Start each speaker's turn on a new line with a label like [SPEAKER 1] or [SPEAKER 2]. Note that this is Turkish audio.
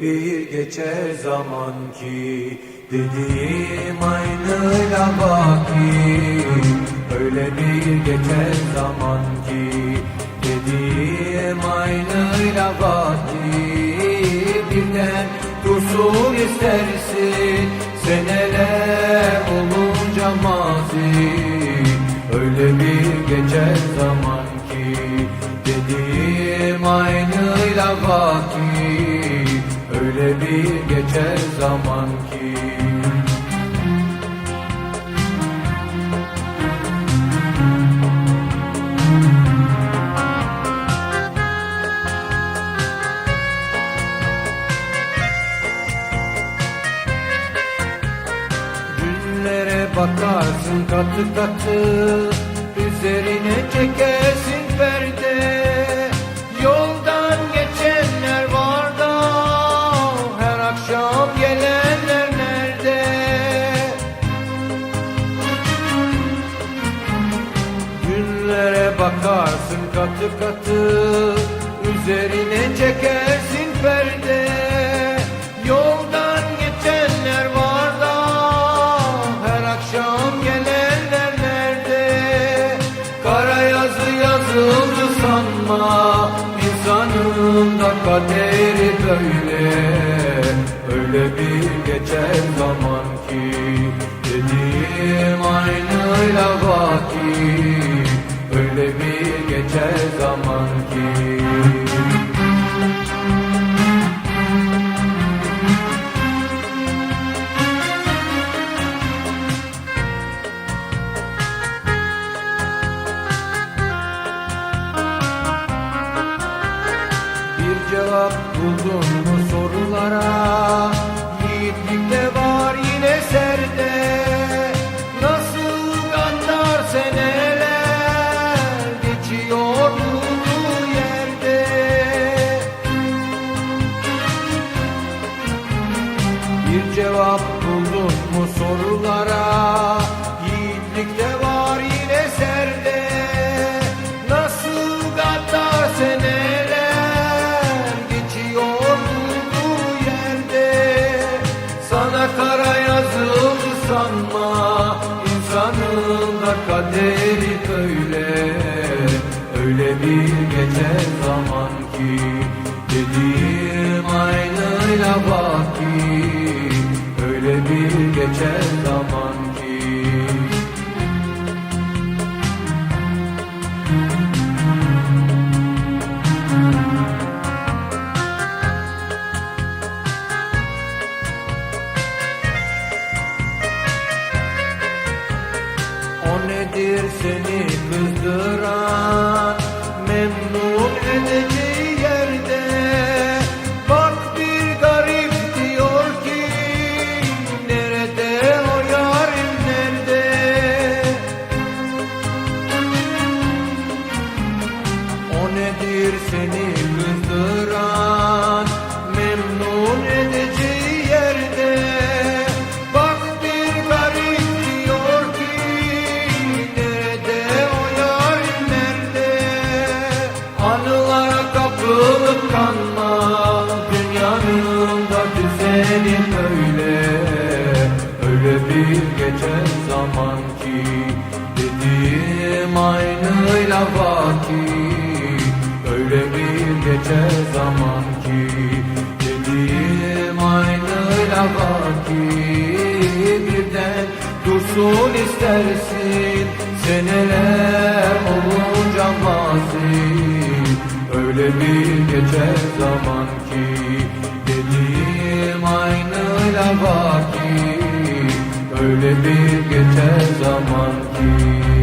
[SPEAKER 1] bir geçer zaman ki Dediğim aynıyla baki Öyle bir geçer zaman ki Dediğim aynıyla baki Birden dursun istersin Seneler olunca mazi. Öyle bir geçer zaman Öyle bir geçer zaman ki. Günlere bakarsın katı katı Üzerine çekersin perde bakarsın katı katı Üzerine çekersin perde. Yoldan geçenler var da Her akşam gelenler nerede? Kara yazı yazıldı sanma İnsanın da kaderi böyle buldun mu sorulara kaderi böyle? Öyle bir nedir seni kızdıran Memnun edeceği düzeni böyle Öyle bir geçer zaman ki Dediğim aynıyla baki Öyle bir geçer zaman ki Dediğim aynıyla baki Birden dursun istersin Seneler olunca mazi Öyle bir geçer zaman ki Dediğim aynıyla baki Öyle bir geçer zaman ki